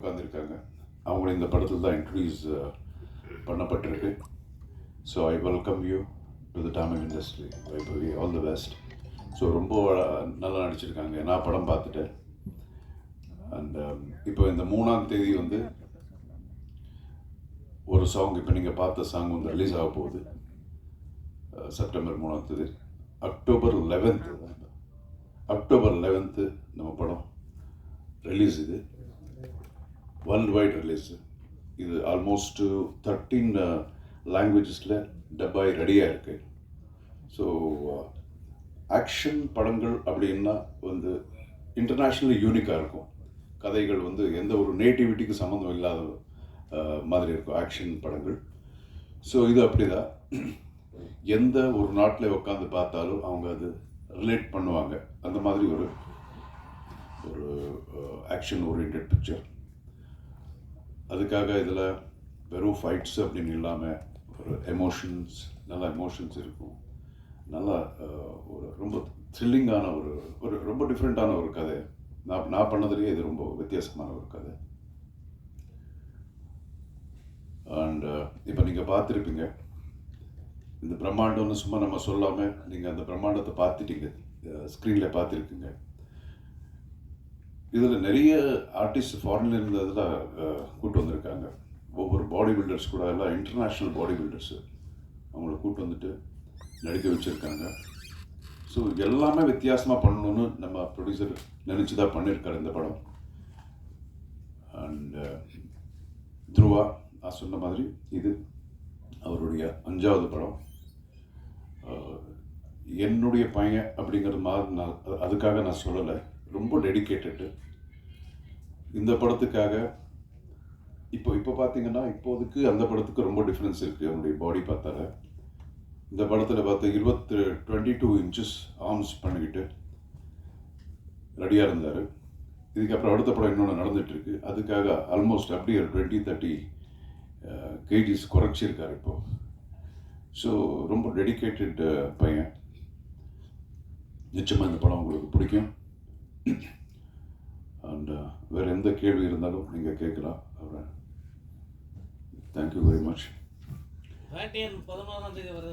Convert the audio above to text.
உட்காந்துருக்காங்க அவங்கள இந்த படத்தில் தான் இன்ட்ரடியூஸ் uh, பண்ணப்பட்டிருக்கு. So I welcome you to the Tamil industry Vaibhavi all the best so ரொம்ப uh, நல்லா நடிச்சிருக்காங்க. நான் படம் பார்த்துட்டேன். அண்ட் um, இப்போ இந்த மூணாம் தேதி வந்து ஒரு சாங் இப்போ நீங்கள் பார்த்த சாங் வந்து ரிலீஸ் ஆக போகுது. Uh, செப்டம்பர் மூணாம் தேதி. அக்டோபர் லெவன்த்து அக்டோபர் லெவன்த்து நம்ம படம் ரிலீஸ் இது. வேர்ல்டு வைட் ரிலீஸ் இது ஆல்மோஸ்ட்டு தேர்ட்டீன் லாங்குவேஜஸில் டப்பாய் ரெடியாக இருக்குது ஸோ ஆக்ஷன் படங்கள் அப்படின்னா வந்து இன்டர்நேஷ்னலி யூனிக்காக இருக்கும். கதைகள் வந்து எந்த ஒரு நேட்டிவிட்டிக்கு சம்மந்தம் இல்லாத uh, மாதிரி இருக்கும் ஆக்ஷன் படங்கள். ஸோ இது அப்படிதான். எந்த ஒரு நாட்டில் உட்காந்து பார்த்தாலும் அவங்க அது ரிலேட் பண்ணுவாங்க. அந்த மாதிரி ஒரு ஒரு ஆக்ஷன் ஓரியன்ட் பிக்சர் அதுக்காக இதில் வெறும் ஃபைட்ஸ் அப்படின்னு இல்லாமல் ஒரு எமோஷன்ஸ் நல்ல எமோஷன்ஸ் இருக்கும். நல்லா ஒரு ரொம்ப த்ரில்லிங்கான ஒரு ஒரு ரொம்ப டிஃப்ரெண்ட்டான ஒரு கதை. நான் நான் பண்ணதுலேயே இது ரொம்ப வித்தியாசமான ஒரு கதை. அண்ட் இப்போ நீங்கள் பார்த்துருப்பீங்க. இந்த பிரம்மாண்டம்னு சும்மா நம்ம சொல்லாமல் நீங்கள் அந்த பிரம்மாண்டத்தை பார்த்துட்டீங்க. ஸ்க்ரீனில் பார்த்துருக்கீங்க. இதில் நிறைய ஆர்டிஸ்ட் ஃபாரின்ல இருந்ததில் கூட்டு வந்திருக்காங்க. ஒவ்வொரு பாடி பில்டர்ஸ் கூட எல்லாம் இன்டர்நேஷ்னல் பாடி பில்டர்ஸு அவங்கள கூப்பிட்டு வந்துட்டு நடிக்க வச்சுருக்காங்க. ஸோ எல்லாமே வித்தியாசமாக பண்ணணும்னு நம்ம ப்ரொடியூசர் நினச்சி தான் பண்ணியிருக்காரு இந்த படம். அண்ட் துருவா நான் சொன்ன மாதிரி இது அவருடைய அஞ்சாவது படம். என்னுடைய பையன் அப்படிங்கிறது மாதிரி நான் அது- அதுக்காக நான் சொல்லலை. ரொம்ப டெடிக்கேட்டடு இந்த படத்துக்காக இப்போ இப்போ பார்த்தீங்கன்னா இப்போதைக்கு அந்த படத்துக்கு ரொம்ப டிஃப்ரென்ஸ் இருக்குது அவனுடைய பாடி பார்த்தால. இந்த படத்தில் பார்த்து இருபத்து டுவெண்ட்டி டூ இன்ச்சஸ் ஆர்ம்ஸ் பண்ணிக்கிட்டு ரெடியாக இருந்தார். இதுக்கப்புறம் அடுத்த படம் இன்னொன்று நடந்துகிட்ருக்கு அதுக்காக ஆல்மோஸ்ட் அப்படியே ஒரு டுவெண்ட்டி தேர்ட்டி கேஜிஸ் குறைச்சிருக்கார் இப்போது ஸோ ரொம்ப டெடிகேட்டட் பையன். நிச்சயமாக இந்த படம் உங்களுக்கு பிடிக்கும். அண்ட் uh, வேறு எந்த கேள்வி இருந்தாலும் நீங்கள் கேட்கலாம் அவரை. தேங்க்யூ வெரி மச் வேட்டையன் பதினோராம் தேதி வருது.